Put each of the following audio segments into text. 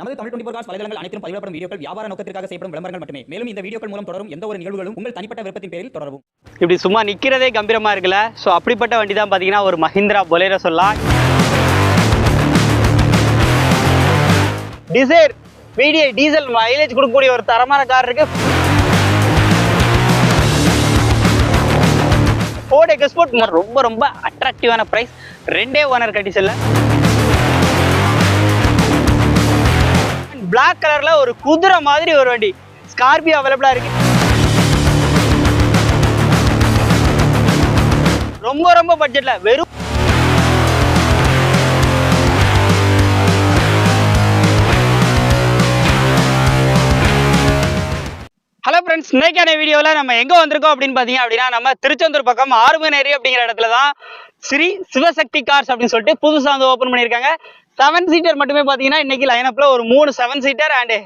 நமது Tamil twenty cos வலைதளங்கள் அனைத்தும் பதிவிடப்படும் வீடியோக்கள் வியாபார நோக்கத்திற்காக செய்யப்படும் விளம்பரங்கள் மட்டுமே. மேலும் இந்த வீடியோக்கள் மூலம் தொடரும் எந்த ஒரு நிகழ்வுகளும் உங்கள் தனிப்பட்ட விருப்பத்தின் பேரில் தொடரும் இப்படி சும்மா நிற்கிறதே கம்பீரமா இருக்குல்ல? ஸோ அப்படிப்பட்ட வண்டி தான் பார்த்தீங்கன்னா ஒரு மஹிந்திரா பொலேரோ சொல்லலாம். டிசைர் வீடியோ டீசல் மைலேஜ் கொடுக்கக்கூடிய ஒரு தரமான கார் இருக்கு. ஃபோர்ட் எக்ஸ்போர்ட் ரொம்ப ரொம்ப அட்ராக்டிவான ப்ரைஸ் ரெண்டே ஓனர் கண்டிஷனில் பிளாக் கலர்ல ஒரு குதிரை மாதிரி ஒரு வண்டி. ஸ்கார்பியோ அவைலபிளா இருக்கு. ரொம்ப ரொம்ப பட்ஜெட்ல வெறும் ஹலோ ஃப்ரெண்ட்ஸ் இன்னைக்கான வீடியோவில் நம்ம எங்கே வந்திருக்கோம் அப்படின்னு பார்த்தீங்க அப்படின்னா நம்ம திருச்செந்தூர் பக்கம் ஆறுமநேரி அப்படிங்கிற இடத்துல தான் ஸ்ரீ சிவசக்தி கார்ஸ் அப்படின்னு சொல்லிட்டு புதுசாக வந்து ஓப்பன் பண்ணியிருக்காங்க. செவன் சீட்டர் மட்டுமே பார்த்தீங்கன்னா இன்னைக்கு லைனப்பில் ஒரு மூணு செவன் சீட்டர் அண்டு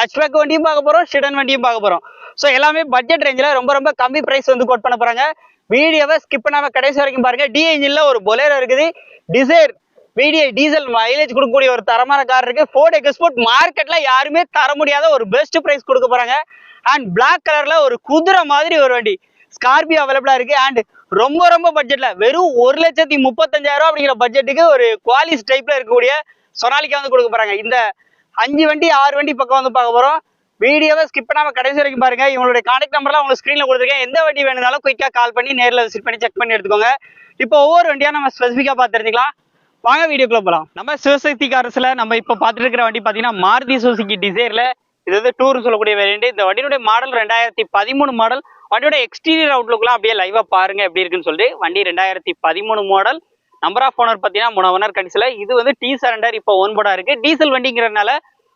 ஹச்பேக் வண்டியும் பார்க்க போகிறோம் ஷிடன் வண்டியும் பார்க்க போகிறோம் ஸோ எல்லாமே பட்ஜெட் ரேஞ்சில் ரொம்ப ரொம்ப கம்மி ப்ரைஸ் வந்து கோட் பண்ண போகிறாங்க வீடியோவை ஸ்கிப் பண்ணாமல் கடைசி வரைக்கும் பாருங்க. டி இன்ஜினில் ஒரு பொலேரோ இருக்குது. டிசைர் வீடியோ டீசல் மைலேஜ் கொடுக்கக்கூடிய ஒரு தரமான கார் இருக்கு. ஃபோர்ட் எக்ஸ்போர்ட் மார்க்கெட்ல யாருமே தர முடியாத ஒரு பெஸ்ட் பிரைஸ் கொடுக்க போறாங்க. அண்ட் பிளாக் கலர்ல ஒரு குதிரை மாதிரி ஒரு வண்டி. ஸ்கார்பியோ அவைலபிளா இருக்கு. அண்ட் ரொம்ப ரொம்ப பட்ஜெட்ல வெறும் ஒரு லட்சத்தி முப்பத்தஞ்சாயிரம் அப்படிங்கிற பட்ஜெட்டுக்கு ஒரு குவாலிஸ் டைப்ல இருக்கக்கூடிய சொனாலிக்கா வந்து கொடுக்க போறாங்க. இந்த அஞ்சு வண்டி ஆறு வண்டி பக்கம் வந்து பார்க்க போறோம். வீடியோவை ஸ்கிப் பண்ணாம கடைசி வரைக்கும் பாருங்க. இவங்களுடைய கான்டாக்ட் நம்பர்லாம் உங்களுக்கு ஸ்க்ரீன்ல கொடுத்துருக்கேன். எந்த வண்டி வேணுனாலும் குயிக்கா கால் பண்ணி நேரில் விசிட் பண்ணி செக் பண்ணி எடுத்துக்கோங்க. இப்போ ஒவ்வொரு வண்டியா நம்ம ஸ்பெசிஃபிக்கா பார்த்து தெரிஞ்சுக்கலாம். வாங்க வீடியோக்குள்ள போகலாம் நம்ம சிவசக்தி காரஸ்ல நம்ம இப்போ பார்த்துட்டு இருக்கிற வண்டி பார்த்தீங்கன்னா மாருதி சுசுகி டிசைர்ல இது வந்து டூர் சொல்லக்கூடிய வேரியண்ட் இந்த வண்டியுடைய மாடல் ரெண்டாயிரத்தி பதிமூணு மாடல் வண்டியோட எக்ஸ்டீரியர் அவுட்லுக்லாம் அப்படியே லைவாக பாருங்க எப்படி இருக்குன்னு சொல்லிட்டு. வண்டி ரெண்டாயிரத்தி பதிமூணு மாடல் நம்பர் ஆஃப் ஓனர் பார்த்தீங்கன்னா மூணு ஓனர் கண்டிஷன்ல இது வந்து டி சரண்டர் இப்போ ஒன் போர்டா இருக்கு. டீசல் வண்டிங்கிறதுனால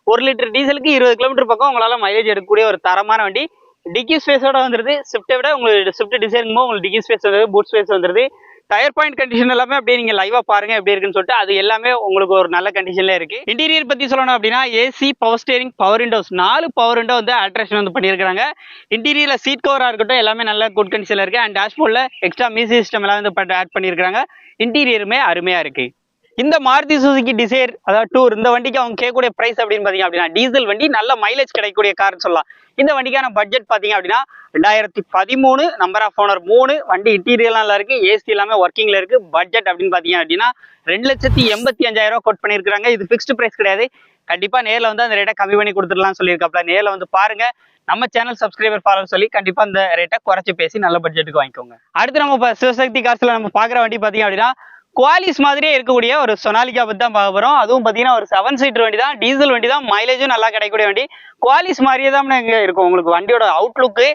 ஒரு லிட்டர் டீசலுக்கு இருபது கிலோமீட்டர் பக்கம் உங்களால மைலேஜ் எடுக்கக்கூடிய ஒரு தரமான வண்டி. டிக்கி ஸ்பேஸோட வந்துருது. ஸ்விஃப்ட்டை விட உங்களுக்கு ஸ்விஃப்ட் டிசைன் உங்களுக்கு டிக்கி ஸ்பேஸ் வந்துருது. பூட் ஸ்பேஸ் வந்துருது. டயர் பாயிண்ட் கண்டிஷன் எல்லாமே அப்படியே நீங்க லைவா பாருங்க எப்படி இருக்குன்னு சொல்லிட்டு அது எல்லாமே உங்களுக்கு ஒரு நல்ல கண்டிஷன்ல இருக்கு. இன்டீரியர் பத்தி சொல்லணும் அப்படின்னா AC power steering power windows நாலு பவர் விண்டோ வந்து அட்ராக்ஷன் வந்து பண்ணியிருக்காங்க இன்டீரியர்ல சீட் கவரா இருக்கட்டும் எல்லாமே நல்ல குட் கண்டிஷன்ல இருக்கு. அண்ட் டேஷ்போர்ட்ல எக்ஸ்ட்ரா மியூசிக் சிஸ்டம் எல்லாம் வந்து ஆட் பண்ணியிருக்காங்க இன்டீரியருமே அருமையா இருக்கு. இந்த மாருதி சுசுக்கி டிசைர் அதாவது டூர் இந்த வண்டிக்கு அவங்க கேட்கக்கூடிய பிரைஸ் அப்படின்னு பாத்தீங்க அப்படின்னா டீசல் வண்டி நல்ல மைலேஜ் கிடைக்கக்கூடிய கார்னு சொல்லலாம். இந்த வண்டிக்கான பட்ஜெட் பாத்தீங்க அப்படின்னா ரெண்டாயிரத்தி பதிமூணு நம்பர் ஆஃப் ஓனர் மூணு வண்டி இன்டீரியர்லாம் நல்லா இருக்கு ஏசி எல்லாமே ஒர்க்கிங்ல இருக்கு பட்ஜெட் அப்படின்னு பாத்தீங்க அப்படின்னா ரெண்டு லட்சத்தி எண்பத்தி அஞ்சாயிரம் ரூபா கோட் பண்ணியிருக்காங்க இது ஃபிக்ஸ்டு பிரைஸ் கிடையாது. கண்டிப்பா நேர்ல வந்து அந்த ரேட்டை கம்மி பண்ணி கொடுத்துடலாம்னு சொல்லியிருக்காப்ல. நேரில் வந்து பாருங்க. நம்ம சேனல் சப்ஸ்கிரைபர் ஃபாலோ சொல்லி கண்டிப்பா அந்த ரேட்டை குறைச்சு பேசி நல்ல பட்ஜெட்டுக்கு வாங்கிக்கோங்க. அடுத்து நம்ம சிவசக்தி காசுல நம்ம பாக்குற வண்டி பாத்தீங்க அப்படின்னா குவாலிஸ் மாதிரியே இருக்கக்கூடிய ஒரு சொனாலிக்கா பற்றி தான் பார்க்க போகிறோம் அதுவும் பார்த்தீங்கன்னா ஒரு செவன் சீட்டர் வண்டி தான் டீசல் வண்டி தான் மைலேஜும் நல்லா கிடைக்கக்கூடிய வண்டி. குவாலிஸ் மாதிரியே தான் இங்கே இருக்கும் உங்களுக்கு வண்டியோட அவுட்லுக்கு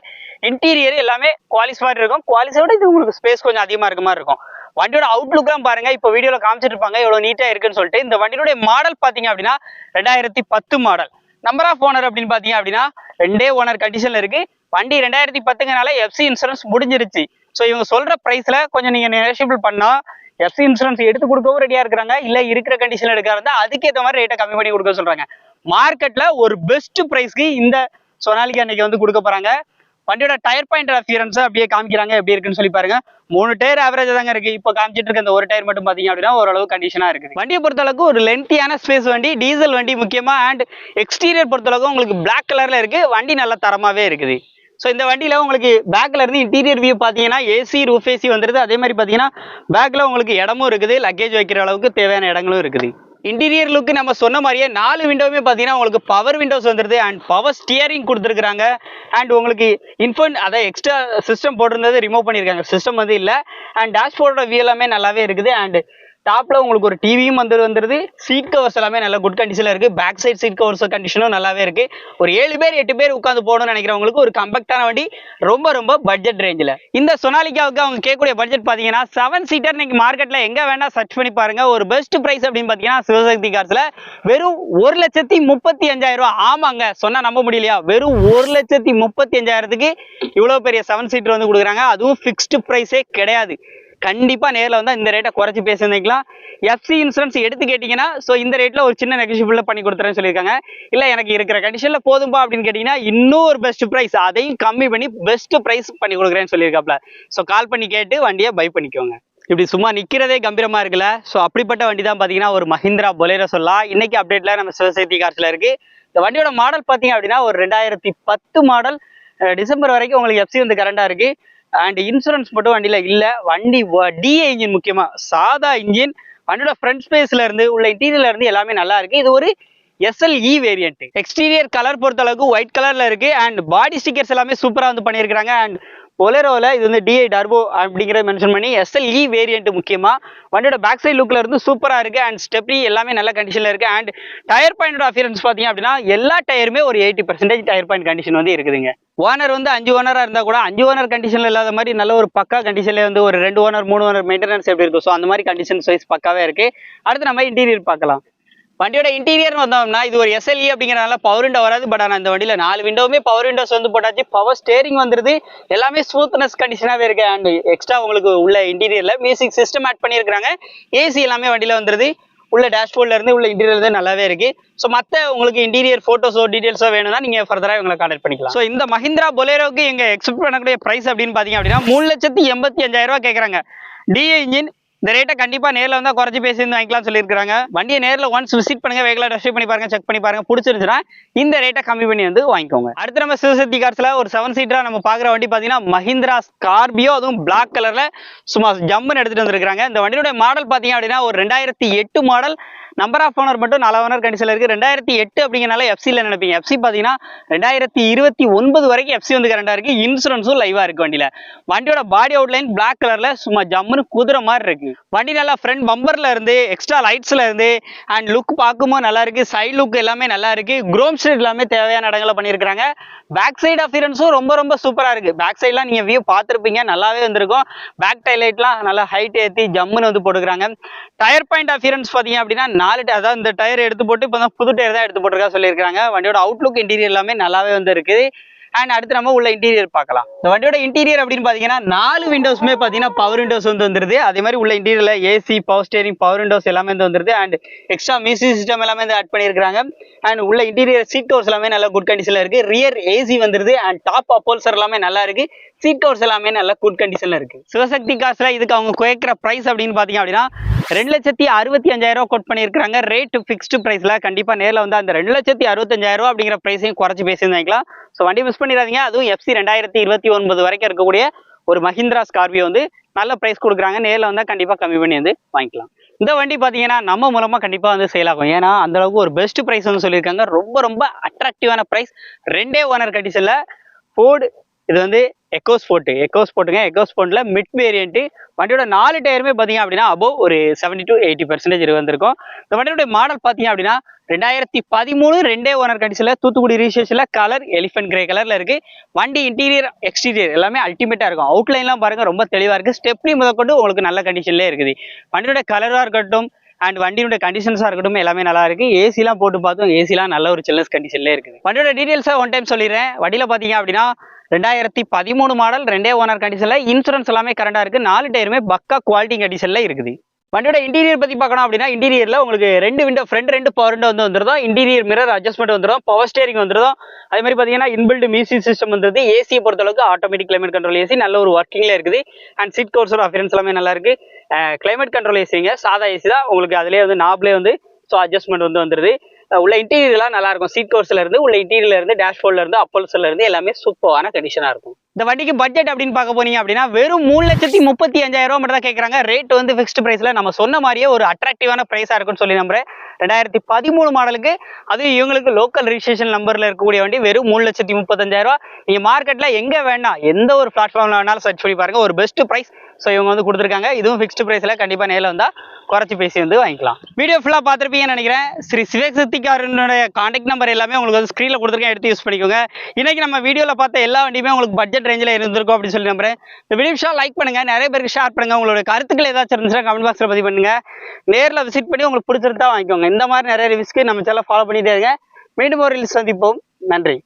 இன்டீரியர் எல்லாமே குவாலிஸ் மாதிரி இருக்கும். குவாலிஸை விட இது உங்களுக்கு ஸ்பேஸ் கொஞ்சம் அதிகமாக இருக்க மாதிரி இருக்கும். வண்டியோட அவுட்லுக்லாம் பாருங்க இப்போ வீடியோவில் காமிச்சிட்டு இருப்பாங்க நீட்டாக இருக்குன்னு சொல்லிட்டு. இந்த வண்டியோடைய மாடல் பார்த்தீங்க அப்படின்னா ரெண்டாயிரத்தி பத்து மாடல் நம்பர் ஆஃப் ஓனர் அப்படின்னு பார்த்தீங்க அப்படின்னா ரெண்டே ஓனர் கண்டிஷனில் இருக்குது வண்டி ரெண்டாயிரத்தி பத்துங்கனால எஃப்சி இன்சூரன்ஸ் முடிஞ்சிருச்சு. ஸோ இவங்க சொல்கிற ப்ரைஸில் கொஞ்சம் நீங்கள் நெகோஷியபிள் பண்ணால் எஃப்சி இன்சூரன்ஸ் எடுத்து கொடுக்கவும் ரெடியா இருக்கிறாங்க. இல்ல இருக்கிற கண்டிஷன்ல எடுக்க இருந்தா அதுக்கேற்ற மாதிரி ரேட்டை கம்மி பண்ணி கொடுக்க சொல்றாங்க. மார்க்கெட்ல ஒரு பெஸ்ட் பிரைஸ்க்கு இந்த சொனாலிக்கு அன்னைக்கு வந்து கொடுக்க போறாங்க. வண்டியோட டயர் பாயிண்ட் அப்பியரன்ஸ் அப்படியே காமிக்கிறாங்க. எப்படி இருக்குன்னு சொல்லி பாருங்க. மூணு டயர் ஆவரேஜ் தாங்க இருக்கு. இப்போ காமிச்சிட்டு இருக்க இந்த ஒரு டயர் மட்டும் பாத்தீங்க அப்படின்னா ஓரளவு கண்டிஷனா இருக்கு வண்டியை பொறுத்தளவுக்கு ஒரு லென்த்தியான ஸ்பேஸ் வண்டி டீசல் வண்டி முக்கியமா அண்ட் எக்ஸ்டீரியர் பொறுத்தளவுக்கு உங்களுக்கு பிளாக் கலர்ல இருக்கு. வண்டி நல்ல தரமாவே இருக்குது. ஸோ இந்த வண்டியில் உங்களுக்கு பேக்கில் இருந்து இன்டீரியர் வியூ பார்த்தீங்கன்னா ஏசி ரூஃப் ஏசி வந்துருது. அதே மாதிரி பார்த்தீங்கன்னா பேக்கில் உங்களுக்கு இடமும் இருக்குது. லக்கேஜ் வைக்கிற அளவுக்கு தேவையான இடங்களும் இருக்குது. இன்டீரியர் லுக்கு நம்ம சொன்ன மாதிரியே நாலு விண்டோவுமே பார்த்தீங்கன்னா உங்களுக்கு பவர் விண்டோஸ் வந்துருது அண்ட் பவர் ஸ்டியரிங் கொடுத்துருக்குறாங்க. அண்ட் உங்களுக்கு இன்ஃபோன் அதை எக்ஸ்ட்ரா சிஸ்டம் போட்டிருந்தது ரிமூவ் பண்ணியிருக்காங்க. சிஸ்டம் வந்து இல்லை. அண்ட் டேஷ்போர்டோட வியூ எல்லாமே நல்லாவே இருக்குது. அண்ட் டாப்ல உங்களுக்கு ஒரு டிவியும் வந்து வந்துருது. சீட் கவர்ஸ் எல்லாமே நல்ல குட் கண்டிஷன்ல இருக்கு. பேக் சைட் சீட் கவர்ஸ் கண்டிஷனும் நல்லாவே இருக்கு. ஒரு ஏழு பேர் எட்டு பேர் உட்காந்து போகணும்னு நினைக்கிறவங்களுக்கு ஒரு கம்பெக்டான வண்டி ரொம்ப ரொம்ப பட்ஜெட் ரேஞ்சில் இந்த சொனாலிக்காவுக்கு அவங்க கேட்கக்கூடிய பட்ஜெட் பார்த்தீங்கன்னா செவன் சீட்டர் இன்னைக்கு மார்க்கெட்டில் எங்கே வேணால் சர்ச் பண்ணி பாருங்க. ஒரு பெஸ்ட் ப்ரைஸ் அப்படின்னு பார்த்தீங்கன்னா சிவசக்தி கார்ஸில் வெறும் ஒரு லட்சத்தி முப்பத்தி அஞ்சாயிரம் ரூபா. ஆமாங்க சொன்னால் நம்ப முடியலையா? வெறும் ஒரு லட்சத்தி முப்பத்தி அஞ்சாயிரத்துக்கு இவ்வளோ பெரிய செவன் சீட்டர் வந்து கொடுக்குறாங்க. அதுவும் ஃபிக்ஸ்டு ப்ரைஸே கிடையாது. கண்டிப்பா நேர்ல வந்து இந்த ரேட்டை குறைச்சி பேசியிருந்தீங்களா எஃப்சி இன்சூரன்ஸ் எடுத்து கேட்டீங்கன்னா ஸோ இந்த ரேட்ல ஒரு சின்ன நெகோஷியபிள் பண்ணி கொடுத்துறேன்னு சொல்லியிருக்காங்க. இல்ல எனக்கு இருக்கிற கண்டிஷன்ல போதும்பா அப்படின்னு கேட்டிங்கன்னா இன்னொரு பெஸ்ட் ப்ரைஸ் அதையும் கம்மி பண்ணி பெஸ்ட் ப்ரைஸ் பண்ணி கொடுக்குறேன்னு சொல்லியிருக்காப்ல. ஸோ கால் பண்ணி கேட்டு வண்டியை பை பண்ணிக்கோங்க. இப்படி சும்மா நிக்கிறதே கம்பீரமா இருக்குல்ல. ஸோ அப்படிப்பட்ட வண்டி தான் பாத்தீங்கன்னா ஒரு மஹிந்திரா பொலேரோ சொல்லலாம். இன்னைக்கு அப்டேட்ல நம்ம சிவசக்தி கார்ஸில் இருக்கு. இந்த வண்டியோட மாடல் பார்த்தீங்க அப்படின்னா ஒரு ரெண்டாயிரத்தி பத்து மாடல் டிசம்பர் வரைக்கும் உங்களுக்கு எஃப்சி வந்து கரண்டாக இருக்கு. அண்ட் இன்சூரன்ஸ் மட்டும் வண்டியில் இல்ல. வண்டி டிஏ இன்ஜின் முக்கியமா. சாதா இன்ஜின் வண்டியோட ஃப்ரண்ட் ஸ்பேஸ்ல இருந்து உள்ள இன்டீரியர்ல இருந்து எல்லாமே நல்லா இருக்கு. இது ஒரு எஸ்எல்இ வேரியன்ட் எக்ஸ்டீரியர் கலர் பொறுத்த அளவுக்கு ஒயிட் கலர்ல இருக்கு. அண்ட் பாடி ஸ்டிக்கர்ஸ் எல்லாமே சூப்பரா வந்து பண்ணியிருக்காங்க அண்ட் பொலேரோவில் இது வந்து டிஐ டர்போ அப்படிங்கிறத மென்ஷன் பண்ணி எஸ்எல்இ வேரியன்ட் முக்கியமா. வண்டியோட பேக் சைடு லுக்ல இருந்து சூப்பரா இருக்கு அண்ட் ஸ்டெப்னி எல்லாமே நல்ல கண்டிஷன்ல இருக்கு அண்ட் டயர் பாயிண்டோட அஃபியரன்ஸ் பார்த்தீங்க அப்படின்னா எல்லா டயருமே ஒரு eighty percentage tyre point condition வந்து இருக்குதுங்க. ஓனர் வந்து அஞ்சு ஓனரா இருந்தா கூட அஞ்சு ஓனர் கண்டிஷன்ல இல்லாத மாதிரி நல்ல ஒரு பக்கா கண்டிஷன்ல வந்து ஒரு ரெண்டு ஓனர் மூணு ஓனர் மெயின்டெனன்ஸ் எப்படி இருக்கும் ஸோ அந்த மாதிரி கண்டிஷன் சைஸ் பக்காவே இருக்கு. அடுத்து நம்ம இன்டீரியர் பார்க்கலாம். வண்டியோட இன்டீரியர் வந்தோம்னா இது ஒரு எஸ்எல்இ அப்படிங்கறதுனால பவர் விண்டோ வராது. பட் ஆனால் இந்த வண்டியில் நாலு விண்டோவுமே பவர் விண்டோஸ் வந்து போட்டாச்சு. பவர் ஸ்டேரிங் வந்துருது. எல்லாமே ஸ்மூத்னஸ் கண்டிஷனாகவே இருக்கு. அண்ட் எக்ஸ்ட்ரா உங்களுக்கு உள்ள இன்டீரியரில் மியூசிக் சிஸ்டம் ஆட் பண்ணியிருக்காங்க ஏசி எல்லாமே வண்டியில் வந்துருது. உள்ள டேஷ்போர்ட்ல இருந்து உள்ள இன்டீரியர் இருந்து நல்லாவே இருக்கு. ஸோ மற்ற உங்களுக்கு இன்டீரியர் ஃபோட்டோஸோ டீடைல்ஸோ வேணும்னா நீங்க ஃபர்தராக உங்களை காண்டக்ட் பண்ணிக்கலாம். ஸோ இந்த மஹிந்திரா பொலேரோக்கு எங்க எக்ஸ்பெக்ட் பண்ணக்கூடிய பிரைஸ் அப்படின்னு பாத்தீங்க அப்படின்னா மூணு லட்சத்தி எண்பத்தி அஞ்சாயிரம் ரூபாய் கேட்குறாங்க டிஏ இன்ஜின் இந்த ரேட்டை கண்டிப்பா நேரில் வந்தா குறைச்சி பேசி வந்து வாங்கிக்கலாம் சொல்லியிருக்காங்க வண்டியை நேர்ல ஒன்ஸ் விசிட் பண்ணுங்க வெஹிக்கலை டெஸ்ட் பண்ணி பாருங்க செக் பண்ணி பாருங்க பிடிச்சிருந்துச்சுன்னா இந்த ரேட்டை கம்மி பண்ணி வந்து வாங்கிக்கோங்க. அடுத்து நம்ம சிவசக்தி கார்ஸில் ஒரு செவன் சீட்டராக நம்ம பாக்குற வண்டி பாத்தீங்கன்னா மஹிந்திரா ஸ்கார்பியோ அதுவும் பிளாக் கலர்ல சும்மா ஜம்முன்னு எடுத்துட்டு வந்திருக்காங்க இந்த வண்டியோட மாடல் பார்த்தீங்க அப்படின்னா ஒரு ரெண்டாயிரத்தி எட்டு மாடல் நம்பர் ஆஃப் ஓனர் மட்டும் நாலு ஓனர் கண்டிஷன்ல இருக்கு. ரெண்டாயிரத்தி எட்டு அப்படிங்கிறனால எஃப்சியில் நினைப்பீங்க. எஃப்சி பார்த்தீங்கன்னா ரெண்டாயிரத்தி இருபத்தி ஒன்பது வரைக்கும் எஃப்சி வந்து கரண்டா இருக்கு. இன்சூரன்ஸும் லைவா இருக்கு வண்டியில. வண்டியோட பாடி அவுட்லைன் பிளாக் கலர்ல சும்மா ஜம்முன்னு குதிரை மாதிரி இருக்கு. வண்டி நல்லா ஃப்ரண்ட் பம்பர்ல இருந்து எக்ஸ்ட்ரா லைட்ஸ்ல இருந்து அண்ட் லுக் பார்க்கும்போது நல்லா இருக்கு. சைடு லுக் எல்லாமே நல்லா இருக்கு. குரோம் ஸ்டேட் எல்லாமே தேவையான இடங்களை பண்ணியிருக்காங்க பேக் சைடு அஃபியரன்ஸும் ரொம்ப ரொம்ப சூப்பரா இருக்கு. பேக் சைட்லாம் நீங்க வியூ பார்த்துருப்பீங்க. நல்லாவே வந்திருக்கும். பேக் டைலைட்லாம் நல்லா ஹைட் ஏற்றி ஜம்முன்னு வந்து போட்டுக்கிறாங்க. டயர் பாயிண்ட் அஃபியரன்ஸ் பார்த்தீங்க அப்படின்னா நாலு டயர் அதாவது இந்த டயர் எடுத்து போட்டு இப்போ தான் புது டயர் தான் எடுத்து போட்டிருக்கா சொல்லியிருக்காங்க வண்டியோட அவுட்லுக் இன்டீரியர் எல்லாமே நல்லாவே வந்து இருக்குது அண்ட் அடுத்து நம்ம உள்ள இன்டீரியர் பார்க்கலாம். இந்த வண்டியோட இன்டீரியர் அப்படின்னு பார்த்தீங்கன்னா நாலு விண்டோஸ்மே பார்த்தீங்கன்னா பவர் விண்டோஸ் வந்து வந்துருது. அதே மாதிரி உள்ள இன்டீரியரில் AC power steering power windows எல்லாமே வந்து வந்துருது. அண்ட் எக்ஸ்ட்ரா மியூசிக் சிஸ்டம் எல்லாமே வந்து ஆட் பண்ணியிருக்காங்க அண்ட் உள்ள இன்டீரியர் சீட் டோர்ஸ் எல்லாமே நல்லா குட் கண்டிஷனில் இருக்குது ரியர் ஏசி வந்துருது. அண்ட் டாப் அப்போல்சர் எல்லாமே நல்லா இருக்குது சீட் கவர்ஸ் எல்லாமே நல்ல குட் கண்டிஷன்ல இருக்கு. சிவசக்தி காசுல இதுக்கு அவங்க குறைக்கிற பிரைஸ் அப்படின்னு பாத்தீங்க அப்படின்னா ரெண்டு லட்சத்தி அறுபத்தி அஞ்சாயிரம் ரூபாய் கோட் பண்ணியிருக்காங்க ரேட் ஃபிக்ஸ்டு பிரைஸ்ல கண்டிப்பா நேரில் வந்து அந்த ரெண்டு லட்சத்தி அறுபத்தஞ்சாயிரம் ரூபாய் அப்படிங்கிற பிரைஸையும் குறைச்சு பேசியிருந்தாங்களா ஸோ வண்டி மிஸ் பண்ணிடாதீங்க. அதுவும் எஃப்சி ரெண்டாயிரத்தி இருபத்தி ஒன்பது வரைக்கும் இருக்கக்கூடிய ஒரு மஹிந்திரா ஸ்கார்பியோ வந்து நல்ல பிரைஸ் கொடுக்குறாங்க. நேரில் வந்தால் கண்டிப்பாக கம்மி பண்ணி வந்து வாங்கிக்கலாம். இந்த வண்டி பார்த்தீங்கன்னா நம்ம மூலமாக கண்டிப்பாக வந்து சேல் ஆகும். ஏன்னா அந்த அளவுக்கு ஒரு பெஸ்ட் பிரைஸ் வந்து சொல்லியிருக்காங்க. ரொம்ப ரொம்ப அட்ராக்டிவான பிரைஸ் ரெண்டே ஓனர் கண்டிஷனில் ஃபோர்டு இது வந்து எக்கோ ஸ்போர்ட் எக்கோ ஸ்போர்ட்டுங்க எக்கோ ஸ்போர்ட்டில் மிட் வேரியண்ட்டு வண்டியோட நாலு டயருமே பார்த்தீங்க அப்படின்னா அபோவ் ஒரு செவன்டி டு எயிட்டி பர்சன்டேஜ் வந்திருக்கும். இந்த வண்டியோட மாடல் பார்த்தீங்க அப்படின்னா ரெண்டாயிரத்தி பதிமூணு ரெண்டே ஓனர் கண்டிஷனில் தூத்துக்குடி ரிஜிஸ்ட்ரேஷன்ல கலர் எலிஃபென்ட் கிரே கலரில் இருக்குது வண்டி இன்டீரியர் எக்ஸ்டீரியர் எல்லாமே அல்டிமேட்டாக இருக்கும். அவுட்லைன்லாம் பாருங்கள் ரொம்ப தெளிவாக இருக்குது ஸ்டெப்னி முதற்கொண்டு உங்களுக்கு நல்ல கண்டிஷன்லேயே இருக்குது. வண்டியோட கலராக இருக்கட்டும் அண்ட் வண்டியோட கண்டிஷன்ஸாக இருக்கட்டும் எல்லாமே நல்லா இருக்கு. ஏசிலாம் போட்டு பார்த்தோம் ஏசிலாம் நல்ல ஒரு சில்னஸ் கண்டிஷன்லேயே இருக்குது. வண்டியோட டீடைல்ஸை ஒன் டைம் சொல்லிடுறேன். வண்டியில பார்த்தீங்க அப்படின்னா ரெண்டாயிரத்தி பதிமூணு மாடல் ரெண்டே ஓனர் கண்டிஷன்ல இன்சூரன்ஸ் எல்லாமே கரண்டா இருக்கு. நாலு டயருமே பக்கா குவாலிட்டி கண்டிஷன்ல இருக்குது. வண்டியோட இன்டீரியர் பத்தி பார்க்கணும் அப்படின்னா இன்டீரியர்ல உங்களுக்கு ரெண்டு விண்டோ ஃப்ரண்ட் ரெண்டு பவர் விண்டோ வந்து வந்துருதோம் இன்டீரியர் மிரர் அட்ஜஸ்ட்மெண்ட் வந்துடும் பவர் ஸ்டேரிங் வந்துடும் அதே மாதிரி பாத்தீங்கன்னா இன்பில்டு மியூசிக் சிஸ்டம் வந்துருது ஏசியை பொறுத்தளவுக்கு ஆட்டோமேட்டிக் கிளைமேட் கண்ட்ரோல் ஏசி நல்ல ஒரு ஒர்க்கிங்ல இருக்குது. அண்ட் சீட் கவர்ஸோட அஃபியரன்ஸ் எல்லாமே நல்லா இருக்கு. கிளைமேட் கண்ட்ரோல் ஏசிங்க சாதா ஏசி தான். உங்களுக்கு அதுலேயே வந்து நாப்லேயே வந்து ஸோ அட்ஜஸ்ட்மெண்ட் வந்து வந்துருது. உள்ள இன்டீரியர்லாம் நல்லா இருக்கும். சீட் கோர்ஸ்ல இருந்து உள்ள இன்டீரியர்ல இருந்து டேஷ்போர்ட்ல இருந்து அப்பல்ஸ்ல இருந்து எல்லாமே சூப்பரான கண்டிஷனா இருக்கும். இந்த வண்டிக்கு பட்ஜெட் அப்படின்னு பார்க்க போனீங்க அப்படின்னா வெறும் மூணு லட்சத்தி முப்பத்தி அஞ்சாயிரம் ரூபா மட்டும் தான் கேட்கறாங்க ரேட் வந்து ஃபிக்ஸ்ட் ப்ரைஸில் நம்ம சொன்ன மாதிரியே ஒரு அட்ராக்டிவான ப்ரைஸாக இருக்கும்னு சொல்லி நம்புறேன். ரெண்டாயிரத்தி பதிமூணு மாடலுக்கு அதுவும் இவங்களுக்கு லோக்கல் ரிஜிஸ்ட்ரேஷன் நம்பர்ல இருக்கக்கூடிய வண்டி வெறும் மூணு லட்சத்தி முப்பத்தஞ்சாயிரம் ரூபாய் நீங்கள் மார்க்கெட்ல எங்கே வேணாம் எந்த ஒரு பிளாட்ஃபார்மில் வேணாலும் சர்ச் பண்ணி பாருங்க. ஒரு பெஸ்ட் ப்ரைஸ் ஸோ இவங்க வந்து கொடுத்துருக்காங்க. இதுவும் ஃபிக்ஸ்டு ப்ரைஸில் கண்டிப்பாக நேரில் வந்தால் குறைச்சி பேசி வந்து வாங்கிக்கலாம். வீடியோ ஃபுல்லாக பார்த்துருப்பீங்கன்னு நினைக்கிறேன். ஸ்ரீ சிவசக்திக்காரனுடைய காண்டாக்ட் நம்பர் எல்லாமே உங்களுக்கு வந்து ஸ்க்ரீனில் கொடுத்துருக்கேன். எடுத்து யூஸ் பண்ணிக்கோங்க. இன்னைக்கு நம்ம வீடியோவில் பார்த்த எல்லா வண்டியுமே உங்களுக்கு பட்ஜெட் ரேஞ்சில் இருந்திருக்கும் அப்படின்னு சொல்லி நம்புறேன். இந்த வீடியோ ஷா லைக் பண்ணுங்க. நிறைய பேருக்கு ஷேர் பண்ணுங்க. உங்களோட கருத்துக்கள் ஏதாச்சும் இருந்துச்சுன்னா கமெண்ட் பாக்ஸில் பதிவு பண்ணுங்க. நேரில் விசிட் பண்ணி உங்களுக்கு பிடிச்சிருந்தா வாங்கிக்கோங்க. இந்த மாதிரி நிறைய ரிவிஸ்க்கு நம்ம சேனல் ஃபாலோ பண்ணிட்டே இருங்க. மீண்டும் ஒரு சந்திப்போம். நன்றி.